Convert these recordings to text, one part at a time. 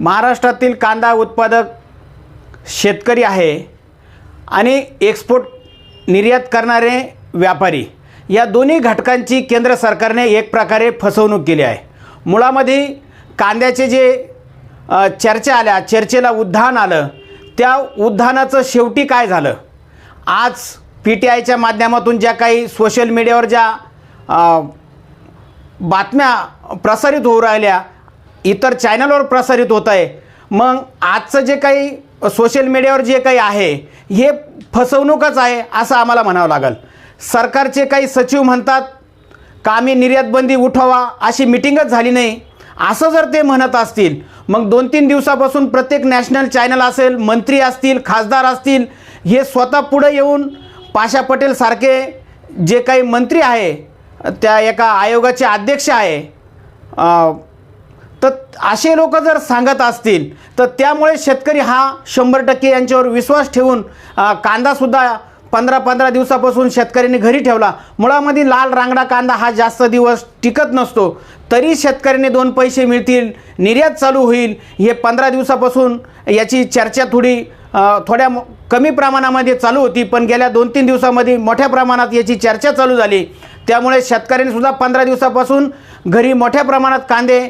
महाराष्ट्रातील कांदा उत्पादक शेतकरी आहे आणि एक्सपोर्ट निर्यात करणारे व्यापारी. या दोन्ही घटकांची केंद्र सरकारने एक प्रकारे फसवणूक केली आहे. मुळामध्ये कांद्याचे जे चर्चा आल्या चर्चेला उद्धान आलं त्या उद्धानाचं शेवटी काय झालं? आज पी टी आयच्या माध्यमातून ज्या काही सोशल मीडियावर ज्या बातम्या प्रसारित होऊ राहिल्या इतर चॅनलवर प्रसारित होत आहे. मग आजचं जे काही सोशल मीडियावर जे काही आहे हे फसवणूकच आहे असं आम्हाला म्हणावं लागेल. सरकारचे काही सचिव म्हणतात कामी निर्यातबंदी उठवा अशी मिटिंगच झाली नाही. असं जर ते म्हणत असतील मग दोन तीन दिवसापासून प्रत्येक नॅशनल चॅनल असेल मंत्री असतील खासदार असतील हे स्वतः पुढे येऊन पाशा पटेल सारखे जे काही मंत्री आहे त्या एका आयोगाचे अध्यक्ष आहे. तर असे लोक जर सांगत असतील तर त्यामुळे शेतकरी हा शंभर टक्के यांच्यावर विश्वास ठेवून कांदासुद्धा पंधरा पंधरा दिवसापासून शेतकऱ्यांनी घरी ठेवला. मुळामध्ये लाल रांगडा कांदा हा जास्त दिवस टिकत नसतो. तरी शेतकऱ्याने दोन पैसे मिळतील निर्यात चालू होईल. हे पंधरा दिवसापासून याची चर्चा थोडी थोड्या कमी प्रमाणामध्ये चालू होती. पण गेल्या दोन तीन दिवसामध्ये मोठ्या प्रमाणात याची चर्चा चालू झाली. त्यामुळे शेतकऱ्यांनीसुद्धा पंधरा दिवसापासून घरी मोठ्या प्रमाणात कांदे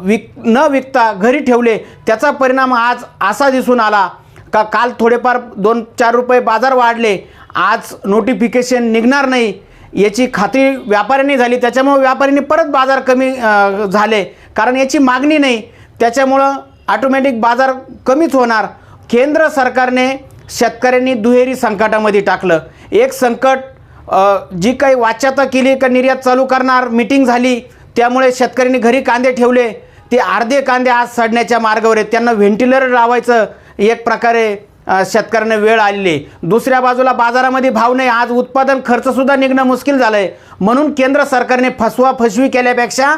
विक न विकता घरी ठेवले. त्याचा परिणाम आज असा दिसून आला का काल थोडेफार दोन चार रुपये बाजार वाढले. आज नोटिफिकेशन निघणार नाही. याची खात्री व्यापाऱ्यांनी झाली. त्याच्यामुळं व्यापाऱ्यांनी परत बाजार कमी झाले. कारण याची मागणी नाही. त्याच्यामुळं ऑटोमॅटिक बाजार कमीच होणार. केंद्र सरकारने शेतकऱ्यांनी दुहेरी संकटामध्ये टाकलं. एक संकट जी काही वाच्यता केली का निर्यात चालू करणार मिटिंग झाली त्यामुळे शेतकऱ्यांनी घरी कांदे ठेवले ते अर्धे कांदे आज सडण्याच्या मार्गावर आहेत. त्यांना व्हेंटिलेटर लावायचं एक प्रकारे शेतकऱ्यांना वेळ आलेली आहे. दुसऱ्या बाजूला बाजारामध्ये भाव नाही आज उत्पादन खर्चसुद्धा निघणं मुश्किल झालं आहे म्हणून केंद्र सरकारने फसवा फसवी केल्यापेक्षा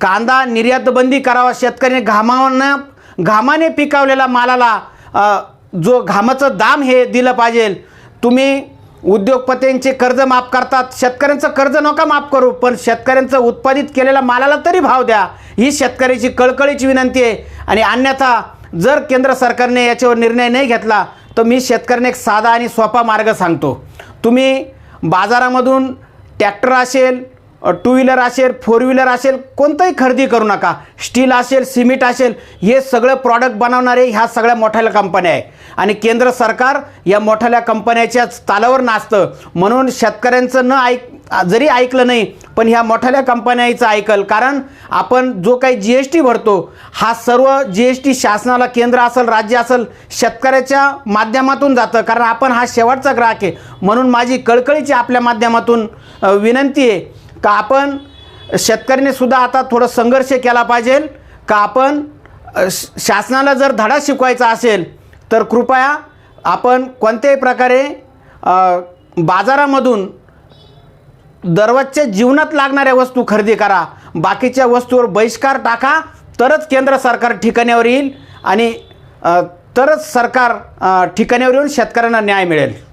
कांदा निर्यातबंदी करावा शेतकऱ्याने घामानं घामाने पिकावलेला मालाला जो घामाचं दाम हे दिलं पाहिजे. तुम्ही उद्योगपतींचे कर्ज माफ करतात. शेतकऱ्यांचं कर्ज नका माफ करू पण शेतकऱ्यांचं उत्पादित केलेल्या मालाला तरी भाव द्या. ही शेतकऱ्याची कळकळीची विनंती आहे. आणि अन्यथा जर केंद्र सरकारने याच्यावर निर्णय नाही घेतला तर मी शेतकऱ्यांना एक साधा आणि सोपा मार्ग सांगतो. तुम्ही बाजारामधून ट्रॅक्टर असेल टू व्हीलर असेल फोर व्हीलर असेल कोणतंही खरेदी करू नका. स्टील असेल सिमेंट असेल हे सगळं प्रॉडक्ट बनवणारे ह्या सगळ्या मोठ्याल्या कंपन्या आहे. आणि केंद्र सरकार या मोठ्याल्या कंपन्याच्या तालावर नाचतं. म्हणून शेतकऱ्यांचं न ऐक जरी ऐकलं नाही पण ह्या मोठ्याल्या कंपन्याचं ऐकल. कारण आपण जो काही जी एस टी भरतो हा सर्व जी एस टी शासनाला केंद्र असेल राज्य असेल शेतकऱ्याच्या माध्यमातून जातं. कारण आपण हा शेवटचा ग्राहक आहे. म्हणून माझी कळकळीची आपल्या माध्यमातून विनंती आहे का आपण शेतकऱ्याने सुद्धा आता थोडं संघर्ष केला पाहिजे. का आपण श- शासनाला जर धडा शिकवायचा असेल तर कृपया आपण कोणत्याही प्रकारे बाजारामधून दररोजच्या जीवनात लागणाऱ्या वस्तू खरेदी करा. बाकीच्या वस्तूवर बहिष्कार टाका. तरच केंद्र सरकार ठिकाण्यावर येईल आणि तरच सरकार ठिकाण्यावर येऊन शेतकऱ्यांना न्याय मिळेल.